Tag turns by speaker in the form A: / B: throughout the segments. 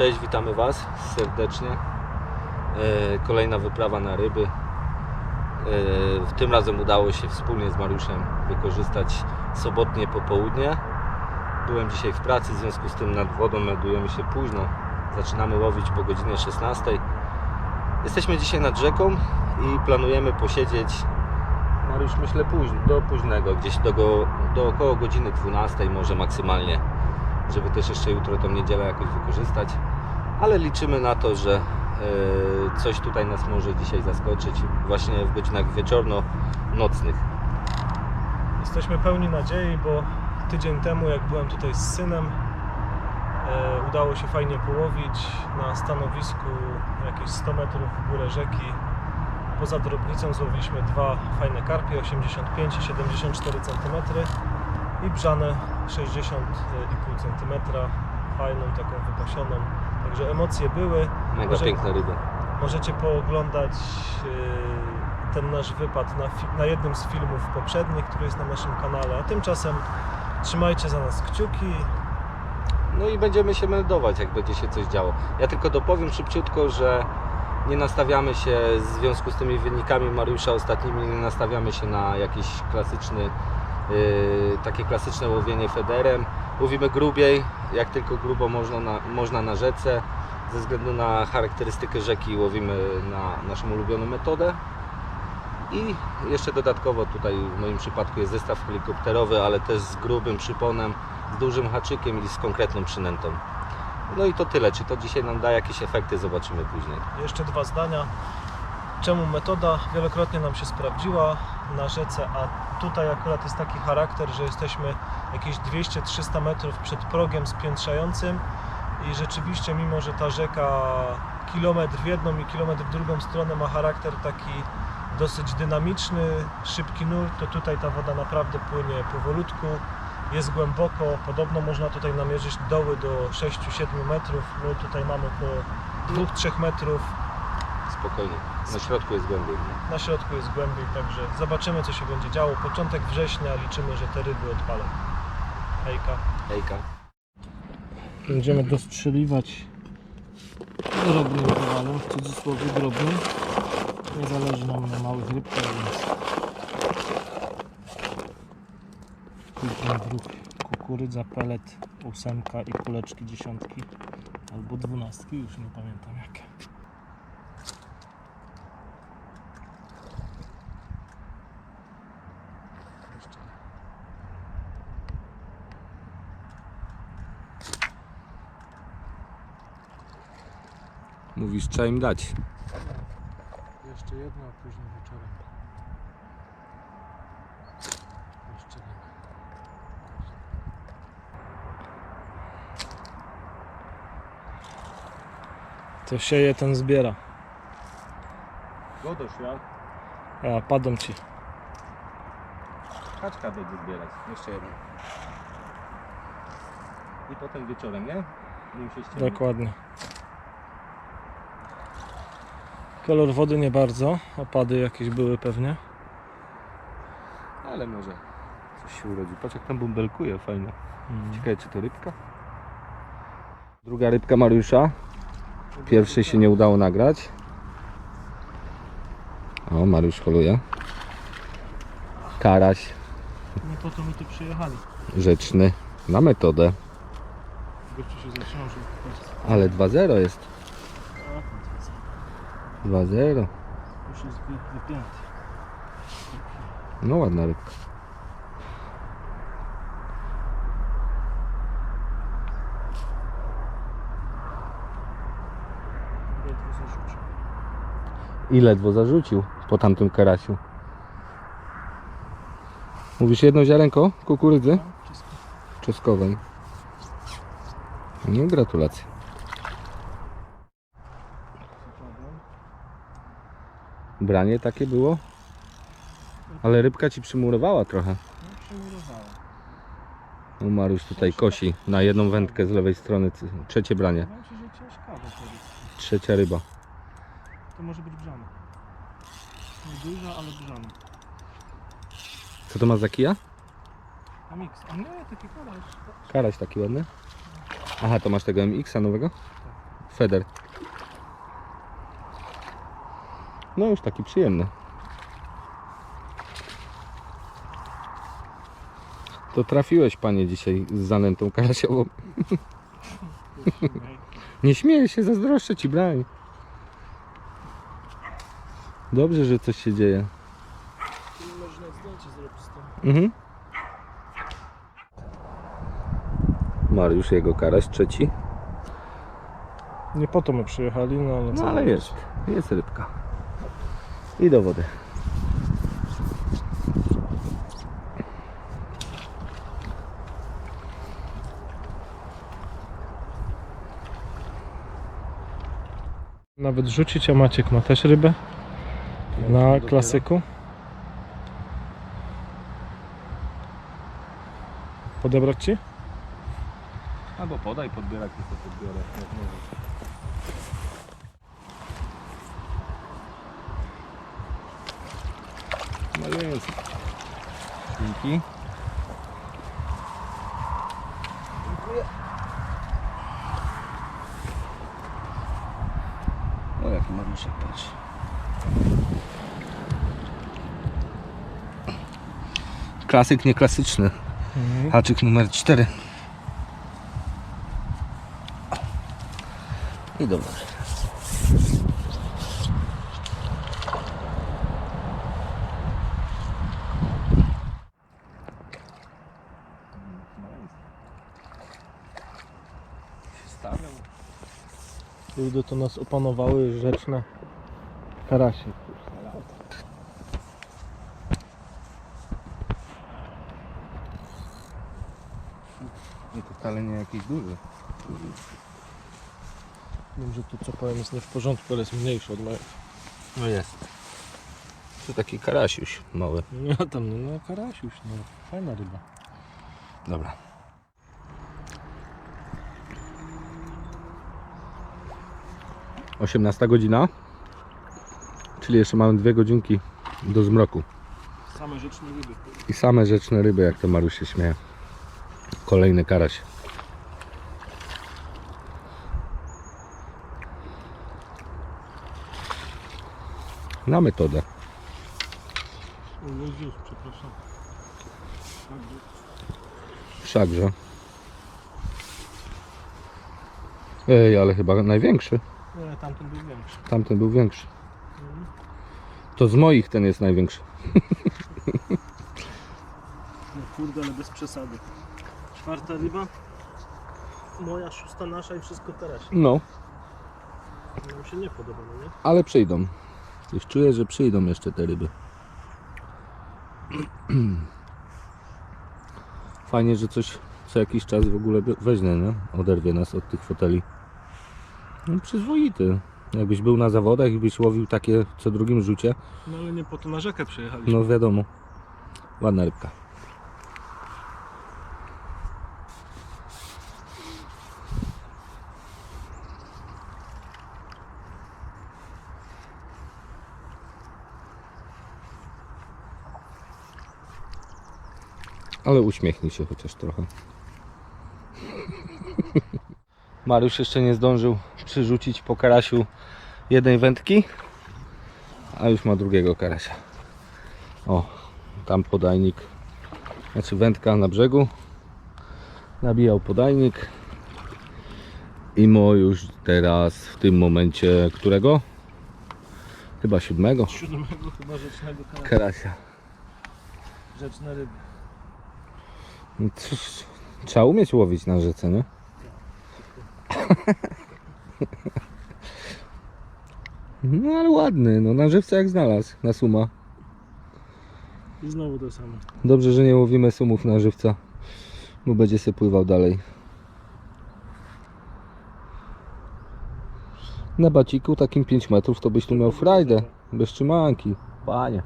A: Cześć, witamy Was serdecznie. E, Kolejna wyprawa na ryby. E, Tym razem udało się wspólnie z Mariuszem wykorzystać sobotnie popołudnie. Byłem dzisiaj w pracy, w związku z tym nad wodą meldujemy się późno. Zaczynamy łowić po godzinie 16. Jesteśmy dzisiaj nad rzeką i planujemy posiedzieć Mariusz myślę późno, do późnego, gdzieś do, go- do około godziny 12 może maksymalnie żeby też jeszcze jutro tą niedzielę jakoś wykorzystać. Ale liczymy na to, że e, coś tutaj nas może dzisiaj zaskoczyć właśnie w godzinach wieczorno-nocnych.
B: Jesteśmy pełni nadziei, bo tydzień temu, jak byłem tutaj z synem, e, udało się fajnie połowić na stanowisku jakieś 100 metrów w górę rzeki. Poza drobnicą złowiliśmy dwa fajne karpie, 85 i 74 cm i brzane 60,5 cm, fajną taką wypasioną. Także emocje były.
A: Mega
B: Może-
A: piękna ryba.
B: Możecie pooglądać e, ten nasz wypad na, na jednym z filmów poprzednich, który jest na naszym kanale. A tymczasem trzymajcie za nas kciuki.
A: No i będziemy się meldować, jak będzie się coś działo. Ja tylko dopowiem szybciutko, że nie nastawiamy się w związku z tymi wynikami Mariusza ostatnimi, nie nastawiamy się na jakiś klasyczny, yy, takie klasyczne łowienie federem. Łowimy grubiej, jak tylko grubo można na, można na rzece. Ze względu na charakterystykę rzeki łowimy na naszą ulubioną metodę. I jeszcze dodatkowo tutaj w moim przypadku jest zestaw helikopterowy, ale też z grubym przyponem, z dużym haczykiem i z konkretną przynętą. No i to tyle. Czy to dzisiaj nam da jakieś efekty, zobaczymy później.
B: Jeszcze dwa zdania. Czemu metoda wielokrotnie nam się sprawdziła na rzece, a tutaj akurat jest taki charakter, że jesteśmy jakieś 200-300 metrów przed progiem spiętrzającym i rzeczywiście mimo, że ta rzeka kilometr w jedną i kilometr w drugą stronę ma charakter taki dosyć dynamiczny, szybki nurt, to tutaj ta woda naprawdę płynie powolutku, jest głęboko, podobno można tutaj namierzyć doły do 6-7 metrów, my tutaj mamy około 2-3 metrów,
A: Spokojnie. Na środku jest głębiej. nie?
B: na środku jest głębiej, także zobaczymy co się będzie działo. Początek września liczymy, że te ryby odpalą. Hejka.
A: Hejka.
B: Będziemy dostrzeliwać drobnym kowalem, w cudzysłowie drobnym. Nie zależy nam na małych rybkach, więc później wróg kukurydza, pelet, ósemka i kuleczki dziesiątki albo dwunastki, już nie pamiętam jakie. Jeszcze
A: Mówisz, trzeba im dać.
B: Jeszcze jedno, a później wieczorem. Jeszcze nie. To sieje, ten zbiera.
A: Godosz, ja?
B: A, padą ci.
A: Kaczka będzie zbierać. Jeszcze jedno. I potem wieczorem, nie? Nim się ściemni.
B: Dokładnie. Kolor wody nie bardzo, opady jakieś były pewnie.
A: Ale może coś się urodzi. Patrz jak tam bąbelkuje, fajnie.
B: Mm.
A: Ciekawe czy to rybka? Druga rybka Mariusza. Pierwszej się nie udało nagrać. O, Mariusz holuje. Karaś
B: Nie po to my tu przyjechali.
A: rzeczny. Na metodę.
B: Gościu się zatrzymał, żeby pokazać.
A: Ale 2-0 jest.
B: A,
A: 2-0.
B: Już jest wy- wypięty.
A: No ładna rybka.
B: Ledwo zarzucił.
A: I ledwo zarzucił po tamtym karasiu. Mówisz jedno ziarenko kukurydzy
B: No,
A: czosnkowej. No gratulacje. Branie takie było? Ale rybka ci przymurowała trochę.
B: No, przymurowała.
A: No Mariusz tutaj kosi na jedną wędkę z lewej strony. Trzecie branie.
B: Wydaje mi się, że ciężkawe to jest.
A: Trzecia ryba.
B: To może być brzana. Nie duża, ale brzana.
A: Co to ma za kija?
B: A miks. A nie, taki karaś.
A: Karaś taki ładny. Aha, to masz tego MX-a nowego? feder. No już taki przyjemny. To trafiłeś panie dzisiaj z zanętą karasiową. Nie śmieję się, zazdroszczę ci, Brian. Dobrze, że coś się dzieje.
B: Można zdjęcie zrobić z tym.
A: Mhm. Mariusz, jego karaś trzeci.
B: Nie po to my przyjechali, no ale co
A: No ale jest, jest rybka. I do wody.
B: Nawet rzucić, a Maciek ma też rybę na klasyku. Podebrać ci?
A: Albo podaj, podbierak i to podbiorę. No jest. Dzięki. Dziękuję. O jaki Mariuszek, patrz. Klasyk nieklasyczny. Haczyk numer 4. I dobra.
B: Ludy to nas opanowały rzeczne karasie.
A: I to wcale nie jakiś duży.
B: Wiem, że to co powiem jest nie w porządku, ale jest mniejszy od mojego.
A: No jest. To taki karasiuś mały.
B: Nie tam, no, no karasiuś, no fajna ryba.
A: Dobra. Osiemnasta godzina. Czyli jeszcze mamy dwie godzinki do zmroku.
B: Same rzeczne ryby.
A: I same rzeczne ryby, jak to Maruś się śmieje. Kolejny karaś. Na metodę.
B: Jezus, przepraszam.
A: Wszakże. Ej, ale chyba największy.
B: Nie, tamten był większy.
A: Tamten był większy. To z moich ten jest największy.
B: No kurde, ale bez przesady. Czwarta ryba. Moja, szósta nasza i wszystko teraz.
A: No,
B: Nam się nie podoba, no nie?
A: ale przyjdą. Już czuję, że przyjdą jeszcze te ryby. Fajnie, że coś co jakiś czas w ogóle weźmie, nie? Oderwie nas od tych foteli. No, przyzwoity. Jakbyś był na zawodach i byś łowił takie co drugim rzucie,
B: No ale nie po to na rzekę przyjechaliśmy.
A: no wiadomo. Ładna rybka. Ale uśmiechnij się chociaż trochę. Mariusz jeszcze nie zdążył przyrzucić po karasiu jednej wędki, a już ma drugiego karasia. O, tam podajnik, znaczy wędka na brzegu. Nabijał podajnik. I mo już teraz w tym momencie którego? Chyba siódmego
B: Siódmego chyba rzecznego karasia.
A: karasia.
B: Rzeczne ryby.
A: No Trzeba umieć łowić na rzece, nie? No ale ładny, no na żywca jak znalazł, na suma.
B: I znowu to samo.
A: Dobrze, że nie łowimy sumów na żywca, bo będzie się pływał dalej. Na baciku takim 5 metrów to byś tu miał frajdę, bez trzymanki. Panie.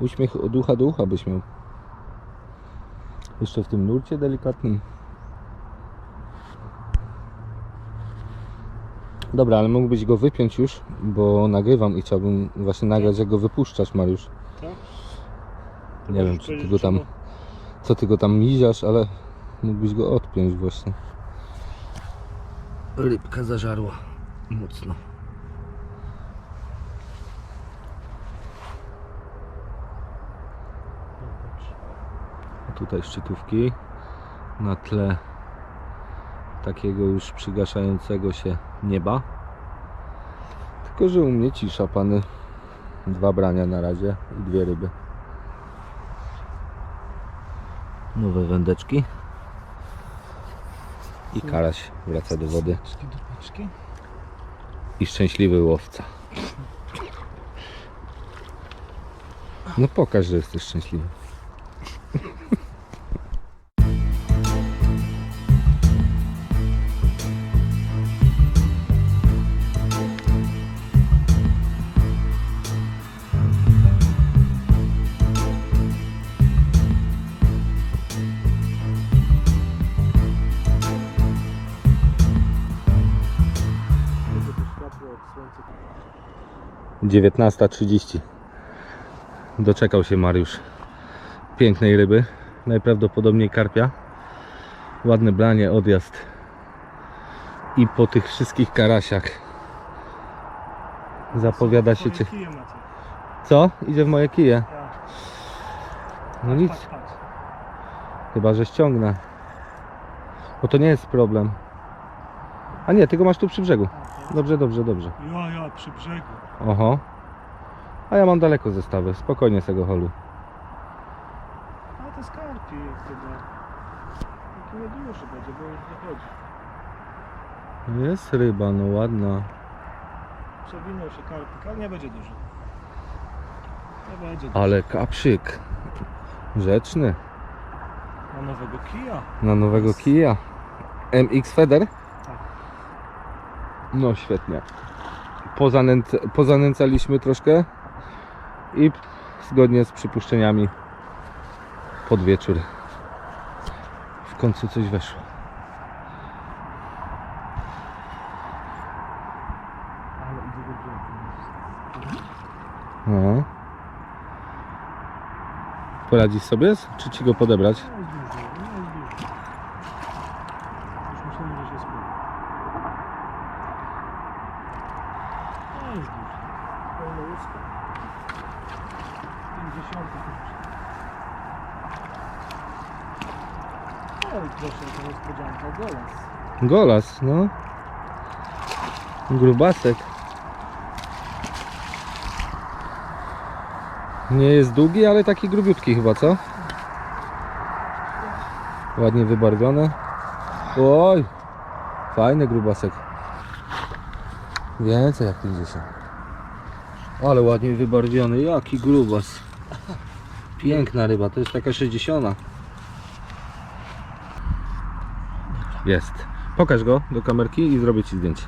A: Uśmiech od ucha do ucha byś miał. Jeszcze w tym nurcie delikatnym. Dobra, ale mógłbyś go wypiąć już, bo nagrywam i chciałbym właśnie nagrać jak go wypuszczasz Mariusz.
B: Tak?
A: Nie wiem, czy ty go tam, co ty go tam miziasz, ale mógłbyś go odpiąć właśnie. Rybka zażarła mocno. A tutaj szczytówki na tle takiego już przygaszającego się nieba. Tylko, że u mnie cisza, pany. Dwa brania na razie i dwie ryby. Nowe wędeczki. I karaś wraca do wody. I szczęśliwy łowca. No pokaż, że jesteś szczęśliwy. 19.30 Doczekał się Mariusz pięknej ryby, najprawdopodobniej karpia. Ładne branie, odjazd. I po tych wszystkich karasiach zapowiada się cię. Co? Idzie w moje kije.
B: Ja.
A: No nic, chyba że ściągnę. Bo to nie jest problem. A nie, ty go masz tu przy brzegu. Dobrze, dobrze, dobrze.
B: Ja, ja, przy brzegu.
A: Oho. A ja mam daleko zestawy, spokojnie z tego holu.
B: A to skarpi chyba. Taki nieduży będzie, bo już wychodzi.
A: Jest ryba, no ładna.
B: Przewinął się karpik, ale nie będzie duży. Nie będzie duży.
A: Ale kapszyk. Rzeczny.
B: Na nowego kija.
A: Na nowego kija. MX Feder? No świetnie. Pozanęc pozanęcaliśmy troszkę i zgodnie z przypuszczeniami pod wieczór w końcu coś weszło. No. Poradzisz sobie? Czy ci go podebrać?
B: Nie jest duży, nie jest duży. Już myślałem, że się spływa. Nie jest duży. Pełne łódzko. 50 Proszę, to golas.
A: Golas, no. Grubasek. Nie jest długi, ale taki grubiutki chyba, co? Ładnie wybarwione. Oj, fajny grubasek. Więcej jak 50. Ale ładnie wybarwiony, jaki grubas. Piękna ryba, to jest taka 60. Jest. Pokaż go do kamerki i zrobię Ci zdjęcie.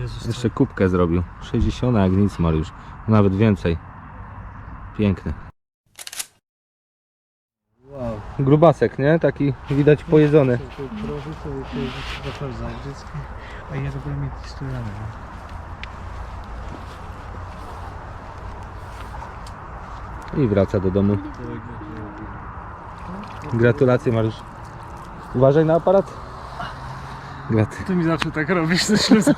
B: Jezus,
A: Jeszcze kubkę zrobił. 60 jak nic Mariusz. Nawet więcej. Piękny.
B: Wow.
A: Grubasek, nie? Taki widać pojedzony.
B: Proszę sobie to dziecko. A ja mi.
A: I wraca do domu. Gratulacje Mariusz. Uważaj na aparat. Graty.
B: Ty mi zawsze tak robisz ze śluzą.